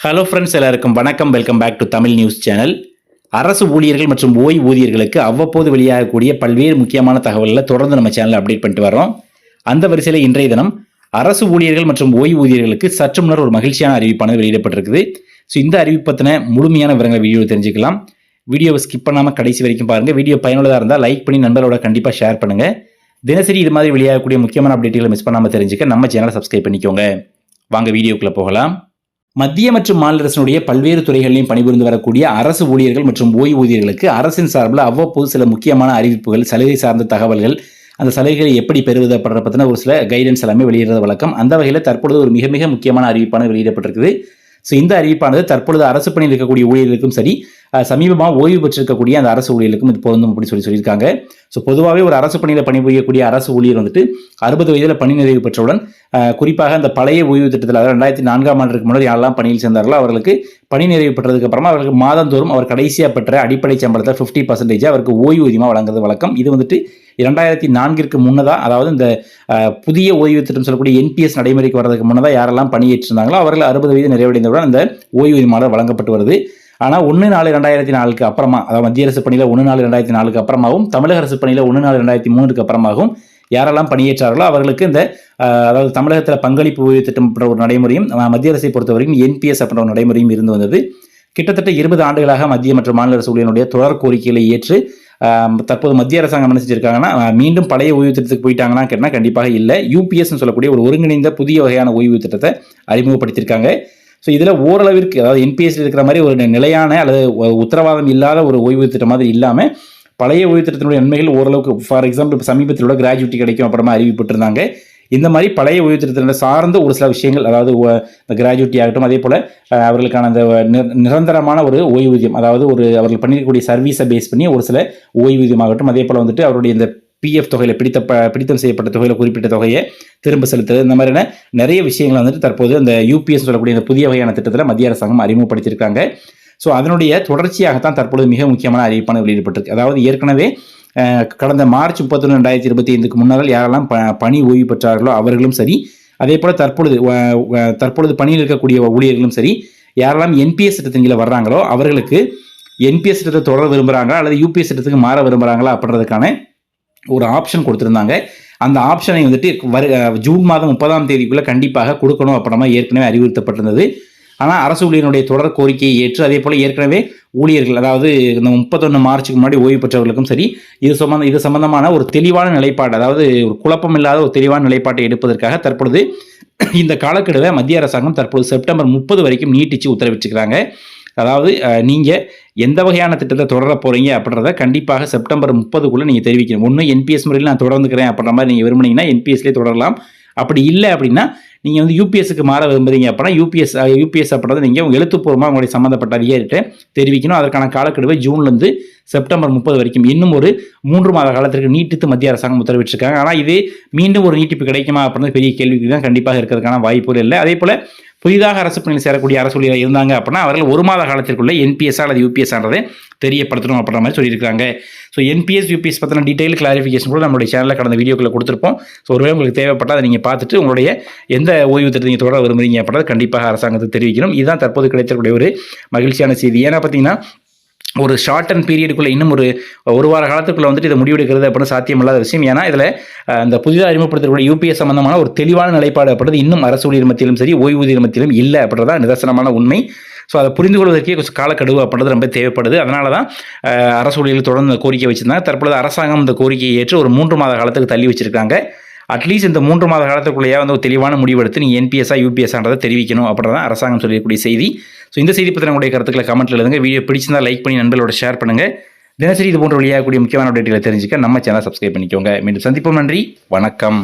Hello friends எல்லாருக்கும் வணக்கம். Welcome back to Tamil news channel அரசு ஊழியர்கள் மற்றும் ஓய்வூதியர்களுக்கு அவ்வப்போது வெளியாகக்கூடிய பல்வேறு முக்கியமான தகவல்களை தொடர்ந்து நம்ம சேனலில் அப்டேட் பண்ணிட்டு வரோம் அந்த வரிசையில் இன்றைய தினம் அரசு ஊழியர்கள் மற்றும் ஓய்வூதியர்களுக்கு சற்று முன்னர் ஒரு மகிழ்ச்சியான அறிவிப்பானது வெளியிடப்பட்டிருக்குது. ஸோ இந்த அறிவிப்பத்தின முழுமையான விவரங்களை வீடியோ தெரிஞ்சுக்கலாம். வீடியோவை ஸ்கிப் பண்ணாமல் கடைசி வரைக்கும் பாருங்கள் வீடியோ பயனுள்ளதாக இருந்தால் லைக் பண்ணி நண்பர்களோட கண்டிப்பாக ஷேர் பண்ணுங்கள் தினசரி இது மாதிரி வெளியாகக்கூடிய முக்கியமான அப்டேட்டுகளை மிஸ் பண்ணாமல் தெரிஞ்சுக்க நம்ம சேனலை சப்ஸ்கிரைப் பண்ணிக்கோங்க. வாங்க வீடியோக்குள்ளே போகலாம். மத்திய மற்றும் மாநில அரசினுடைய பல்வேறு துறைகளிலும் பணிபுரிந்து வரக்கூடிய அரசு ஊழியர்கள் மற்றும் ஓய்வூதியர்களுக்கு அரசின் சார்பில் அவ்வப்போது சில முக்கியமான அறிவிப்புகள் சலுகை சார்ந்த தகவல்கள் அந்த சலுகைகளை எப்படி பெறுவது அப்படின்ற பற்றின ஒரு சில கைடன்ஸ் எல்லாமே வெளியிடுறது வழக்கம். அந்த வகையில் தற்பொழுது ஒரு மிக மிக முக்கியமான அறிவிப்பான வெளியிடப்பட்டிருக்குது. ஸோ இந்த அறிவிப்பானது தற்பொழுது அரசு பணியில் இருக்கக்கூடிய ஊழியர்களுக்கும் சரி சமீபமாக ஓய்வு பெற்றிருக்கக்கூடிய அந்த அரசு ஊழியர்களுக்கும் இது பொருந்தும் அப்படி சொல்லி சொல்லியிருக்காங்க. ஸோ பொதுவாகவே ஒரு அரசு பணியில் பணிபுரியக்கூடிய அரசு ஊழியர் வந்துட்டு அறுபது வயதில் பணி நிறைவு பெற்றவுடன் குறிப்பாக அந்த பழைய ஓய்வு திட்டத்தில் அதாவது ரெண்டாயிரத்தி நான்காம் ஆண்டுக்கு முன்னாடி யாரெல்லாம் பணியில் சேர்ந்தார்களோ அவர்களுக்கு பணி நிறைவு பெற்றதுக்கு அப்புறமா அவர்களுக்கு மாதந்தோறும் அவர் கடைசியாக பெற்ற அடிப்படை சம்பளத்தை ஃபிஃப்டி பர்சன்டேஜ் அவருக்கு ஓய்வூதியமாக வழங்குறது வழக்கம். இது வந்துட்டு இரண்டாயிரத்தி நான்கிற்கு முன்னதாக அதாவது இந்த புதிய ஓய்வு திட்டம் சொல்லக்கூடிய என்பிஎஸ் நடைமுறைக்கு வரதுக்கு முன்னதாக யாரெல்லாம் பணியேற்றிருந்தாங்களோ அவர்கள் அறுபது வயது நிறைவடைந்தவுடன் அந்த ஓய்வூதியமாக வழங்கப்பட்டு வருது. ஆனால் ஒன்று நாலு ரெண்டாயிரத்தி நாலுக்கு அப்புறமா அதாவது மத்திய அரசு பணியில் ஒன்று நாலு ரெண்டாயிரத்தி நாலுக்கு அப்புறமாவும் தமிழக அரசு பணியில் ஒன்று நாலு ரெண்டாயிரத்தி மூணுக்கு அப்புறமாகவும் யாரெல்லாம் பணியேற்றார்களோ அவர்களுக்கு இந்த அதாவது தமிழகத்தில் பங்களிப்பு ஓய்வு திட்டம் அப்படின்ற ஒரு நடைமுறையும் மத்திய அரசை பொறுத்த வரைக்கும் என்பிஎஸ் அப்படின்ற ஒரு நடைமுறையும் இருந்து வந்தது. கிட்டத்தட்ட இருபது ஆண்டுகளாக மத்திய மற்றும் மாநில அரசு ஊழியர்களுடைய தொடர் கோரிக்கைகளை ஏற்று தற்போது மத்திய அரசாங்கம் என்ன செஞ்சிருக்காங்கன்னா மீண்டும் பழைய ஓய்வு திட்டத்துக்கு போயிட்டாங்கன்னா கேட்டால் கண்டிப்பாக இல்லை. யூபிஎஸ்ன்னு சொல்லக்கூடிய ஒரு ஒருங்கிணைந்த புதிய வகையான ஓய்வு திட்டத்தை அறிமுகப்படுத்தியிருக்காங்க. ஸோ இதில் ஓரளவிற்கு அதாவது என்பிஎஸ்சில் இருக்கிற மாதிரி ஒரு நிலையான அல்லது உத்தரவாதம் இல்லாத ஒரு ஓய்வு திட்டம் மாதிரி இல்லாமல் பழைய ஓய்வு திட்டத்தினுடைய நன்மைகள் ஓரளவுக்கு ஃபார் எக்ஸாம்பிள் இப்போ சமீபத்தில் கூட கிராஜுவிட்டி கிடைக்கும் அப்புறமா அறிவிப்பட்டிருந்தாங்க இந்த மாதிரி பழைய ஓய்வு திட்டத்தின சார்ந்த ஒரு சில விஷயங்கள் அதாவது இந்த கிராஜுவிட்டி ஆகட்டும் அதே போல் அவர்களுக்கான அந்த நி- நிரந்தரமான ஒரு ஓய்வூதியம் அதாவது ஒரு அவர்கள் பண்ணியிருக்கக்கூடிய சர்வீஸை பேஸ் பண்ணி ஒரு சில ஓய்வூதியம் ஆகட்டும் அதே போல் வந்துட்டு அவருடைய இந்த பிஎஃப் தொகையில் பிடித்த ப- பிடித்தம் செய்யப்பட்ட தொகையில் குறிப்பிட்ட தொகையை திரும்ப செலுத்துறது இந்த மாதிரியான நிறைய விஷயங்களை வந்துட்டு தற்போது அந்த யூபிஎஸ் சொல்லக்கூடிய இந்த புதிய வகையான திட்டத்தில் மத்திய அரசாங்கம் அறிமுகப்படுத்தியிருக்காங்க. ஸோ அதனுடைய தொடர்ச்சியாகத்தான் தற்போது மிக முக்கியமான அறிவிப்பான வெளியிடப்பட்டிருக்கு. அதாவது ஏற்கனவே கடந்த மார்ச் முப்பத்தொன்று ரெண்டாயிரத்தி இருபத்தி ஐந்துக்கு முன்னால் யாரெல்லாம் ப பணி ஓய்வு பெற்றார்களோ அவர்களும் சரி அதே போல் தற்பொழுது தற்பொழுது பணியில் இருக்கக்கூடிய ஊழியர்களும் சரி யாரெல்லாம் என்பிஎஸ் திட்டத்தின் கீழே வர்றாங்களோ அவர்களுக்கு என்பிஎஸ் திட்டத்தை தொடர விரும்புகிறாங்களா அல்லது யூபிஎஸ் திட்டத்துக்கு மாற விரும்புகிறாங்களா அப்படின்றதுக்கான ஒரு ஆப்ஷன் கொடுத்துருந்தாங்க. அந்த ஆப்ஷனை வந்துட்டு வரு ஜூன் மாதம் முப்பதாம் தேதிக்குள்ளே கண்டிப்பாக கொடுக்கணும் அப்படின்னா ஏற்கனவே அறிவுறுத்தப்பட்டிருந்தது. ஆனால் அரசு ஊழியர்களுடைய தொடர் கோரிக்கையை ஏற்று அதே போல் ஏற்கனவே ஊழியர்கள் அதாவது இந்த முப்பத்தொன்று மார்ச்சுக்கு முன்னாடி ஓய்வு பெற்றவர்களுக்கும் சரி இது சம்பந்த இது சம்பந்தமான ஒரு தெளிவான நிலைப்பாடு அதாவது ஒரு குழப்பம் இல்லாத ஒரு தெளிவான நிலைப்பாட்டை எடுப்பதற்காக தற்பொழுது இந்த காலக்கெடுவை மத்திய அரசாங்கம் தற்பொழுது செப்டம்பர் முப்பது வரைக்கும் நீட்டிச்சு உத்தரவிட்டிருக்கிறாங்க அதாவது நீங்கள் எந்த வகையான திட்டத்தை தொடர போகிறீங்க அப்படின்றத கண்டிப்பாக செப்டம்பர் முப்பதுக்குள்ளே நீங்கள் தெரிவிக்கணும். ஒன்று என்பிஎஸ் முறையில் நான் தொடர்ந்துக்கிறேன் அப்படின்ற மாதிரி நீங்கள் விரும்புனீங்கன்னா என்பிஎஸ்லேயே தொடரலாம். அப்படி இல்லை அப்படின்னா நீங்கள் வந்து யூபிஎஸ்க்கு மாற விரும்புறீங்க அப்படின்னா யூபிஎஸ் யூபிஎஸ் அப்படின்றத நீங்கள் எழுத்துப்பூர்வமாக உங்களுடைய சம்மந்தப்பட்ட அதிகாரிகிட்ட தெரிவிக்கணும். அதற்கான காலக்கெடுவை ஜூன்லேருந்து செப்டம்பர் முப்பது வரைக்கும் இன்னும் ஒரு மூன்று மாத காலத்திற்கு நீட்டித்து மத்திய அரசாங்கம் உத்தரவிட்டிருக்காங்க. ஆனால் இது மீண்டும் ஒரு நீட்டிப்பு கிடைக்குமா அப்படின்றது பெரிய கேள்விக்கு தான் கண்டிப்பாக இருக்கிறதுக்கான வாய்ப்புகள் இல்லை. அதே போல் புதிதாக அரசு பணியில் சேரக்கூடிய அரசு ஊழியர்கள் இருந்தாங்க அப்படின்னா அவர்கள் ஒரு மாத காலத்திற்குள்ளே என்பிஎஸ் அல்லது யூபிஎஸ் தெரியப்படுத்தணும் அப்படின்ற மாதிரி சொல்லியிருக்காங்க. ஸோ என்பிஎஸ் யூபிஎஸ் பற்றின டீட்டெயில் கிளாரிஃபிகேஷன் கூட நம்மளுடைய சேனலில் கடந்த வீடியோக்களை கொடுத்துருப்போம். ஸோ ஒருவேளை உங்களுக்கு தேவைப்பட்டால் அதை நீங்கள் பார்த்துட்டு உங்களுடைய எந்த ஓய்வு திட்டத்தை நீங்கள் தொடர விரும்புகிறீங்க அப்படின்றத கண்டிப்பாக அரசாங்கத்துக்கு தெரிவிக்கணும். இதுதான் தற்போது கிடைத்தக்கூடிய ஒரு மகிழ்ச்சியான செய்தி. ஏன்னா பார்த்தீங்கன்னா ஒரு ஷார்ட் அண்ட் பீரியடுக்குள்ளே இன்னும் ஒரு ஒரு வார காலத்துக்குள்ளே வந்துட்டு இதை முடிவெடுக்கிறது அப்படின்னு சாத்தியமில்லாத விஷயம். ஏன்னா இதில் அந்த புதிதாக அறிமுகப்படுத்தக்கூடிய யூபிஎஸ் சம்பந்தமான ஒரு தெளிவான நிலைப்பாடு அப்படின்றது இன்னும் அரசு ஊழியர் மத்தியிலும் சரி ஓய்வூதியர் மத்தியிலும் இல்லை அப்படின்றதா நிதர்சனமான உண்மை. ஸோ அதை புரிந்து கொள்வதற்கே கொஞ்சம் காலக்கெடுவு அப்படின்றது ரொம்ப தேவைப்படுது. அதனால தான் அரசு ஊழியர்கள் தொடர்ந்து கோரிக்கை வச்சுருந்தாங்க. தற்பொழுது அரசாங்கம் இந்த கோரிக்கையை ஏற்று ஒரு மூன்று மாத காலத்துக்கு தள்ளி வச்சுருக்காங்க. அட்லீஸ்ட் இந்த மூன்று மாத காலத்துக்குள்ளேயே வந்து ஒரு தெளிவான முடிவெடுத்து நீ என்பிஎஸ்ஆ யூபிஎஸ்ன்றதை தெரிவிக்கணும் அப்படின்றதான் அரசாங்கம் சொல்லக்கூடிய செய்தி. ஸோ இந்த செய்தி பற்றி உங்களுடைய கருத்துக்களை கமெண்ட்ல எழுதுங்க. வீடியோ பிடிச்சிருந்தா லைக் பண்ணி நண்பர்களோட ஷேர் பண்ணுங்க. தினசரி இது போன்ற வெளியாகக்கூடிய முக்கியமான அப்டேட்டுகளை தெரிஞ்சுக்க நம்ம சேனல் சப்ஸ்கிரைப் பண்ணிக்கோங்க. மீண்டும் சந்திப்போம். நன்றி. வணக்கம்.